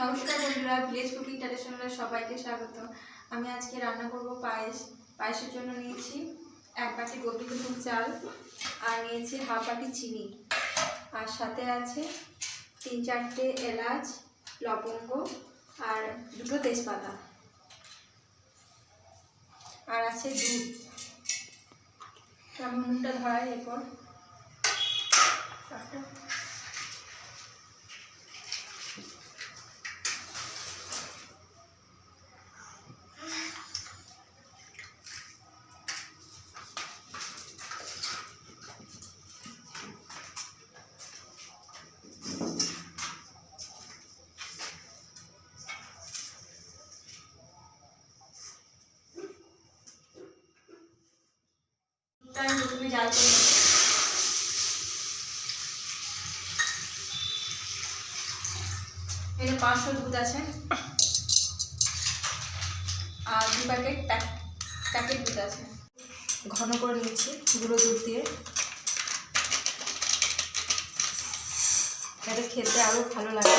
নমস্কার বন্ধুরা village cooking ট্র্যাডিশনালের সবাইকে স্বাগত। আমি আজকে রান্না করব পায়েস। পায়েসের জন্য নিয়েছি এক বাটি গোবিন্দভোগ চাল আর নিয়েছি হাফ বাটি চিনি। আর সাথে আছে তিন চারটে এলাচ, লবঙ্গ আর দুটো তেজপাতা। আর আছে দুধ। তারপর নুনটা ধরাই এরপর। একটা প্রথমে জাল করে। এখানে পাঁচশো দুধ আছে। আর দু প্যাকেট প্যাকেট দুধ আছে। ঘন করে নিচ্ছি গুঁড়ো দুধ দিয়ে। যাতে খেতে আরও ভালো লাগে।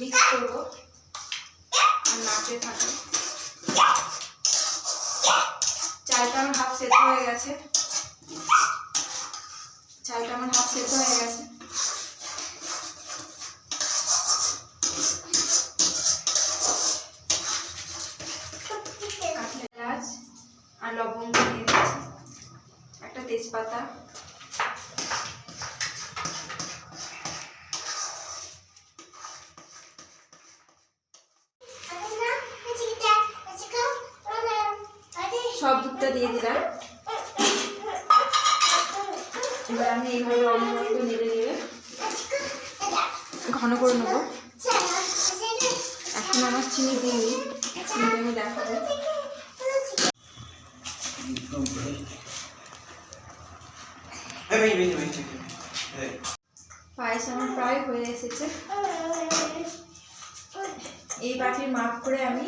মিক্স করব। আর নাড়তে থাকব। চালটা আমার হাফ সেদ্ধ হয়ে গেছে। চালটা আমার হাফ সেদ্ধ হয়ে গেছে। আর লবঙ্গ দিয়ে দিচ্ছি। একটা তেজপাতা। দুধটা দিয়ে দিলাম। এবার আমি এইভাবে অল্প নেড়ে নেড়ে ঘন করে নেব। এখন আমার চিনি দিইনি চিনি আমি দেখাবো. পায়েস আমার প্রায় হয়ে এসেছে। এই বাটির মাপ করে আমি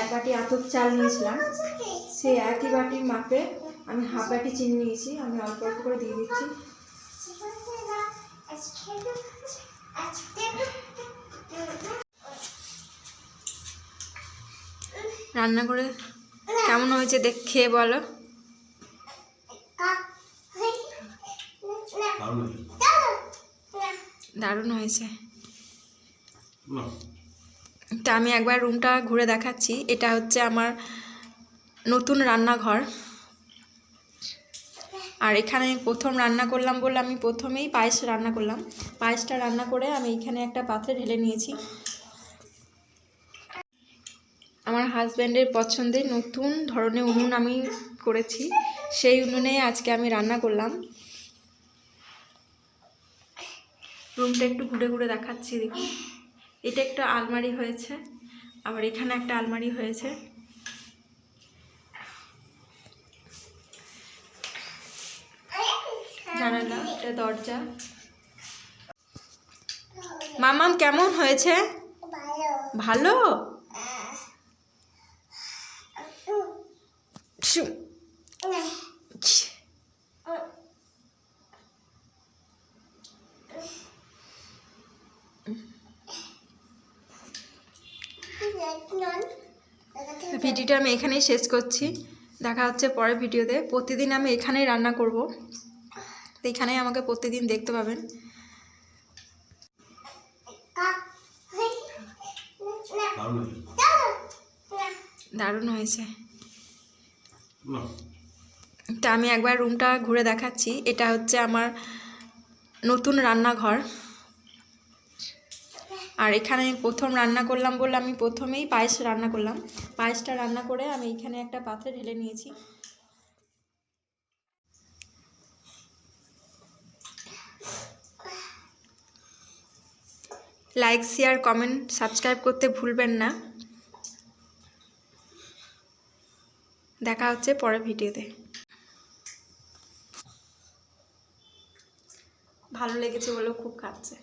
এক বাটি আতপ চাল নিয়েছিলাম। সেই একই বাটির মাপে আমি হাফ বাটি চিনি নিয়েছি আমি অল্প অল্প করে দিয়ে দিচ্ছি। রান্না করে কেমন হয়েছে দেখ খেয়ে বলো। দারুণ হয়েছে। তা আমি একবার রুমটা ঘুরে দেখাচ্ছি এটা হচ্ছে আমার নতুন রান্নাঘর। আর এখানে প্রথম রান্না করলাম বলে আমি প্রথমেই পায়েস রান্না করলাম। পায়েসটা রান্না করে আমি এখানে একটা পাত্রে ঢেলে নিয়েছি। আমার হাজব্যান্ডের পছন্দের নতুন ধরনের উনুন আমি করেছি। সেই উনুনে আজকে আমি রান্না করলাম। রুমটা একটু ঘুরে ঘুরে দেখাচ্ছি দেখুন এটা একটা আলমারি হয়েছে। আবার এখানে একটা আলমারি হয়েছে। জানালা একটা দরজা। মামাম, কেমন হয়েছে? ভালো? ভিডিওটা আমি এখানেই শেষ করছি। দেখা হচ্ছে পরের ভিডিওতে। প্রতিদিন আমি এখানেই রান্না করব। তো এখানেই আমাকে প্রতিদিন দেখতে পাবেন। দারুণ হয়েছে। তা আমি একবার রুমটা ঘুরে দেখাচ্ছি। এটা হচ্ছে আমার নতুন রান্নাঘর। আর এখানে প্রথম রান্না করলাম বলে আমি প্রথমেই পায়েস রান্না করলাম। পায়েসটা রান্না করে আমি এখানে একটা পাত্রে ঢেলে নিয়েছি। লাইক শেয়ার কমেন্ট সাবস্ক্রাইব করতে ভুলবেন না। দেখা হচ্ছে পরের ভিডিওতে। ভালো লেগেছে বলেও খুব খাচ্ছে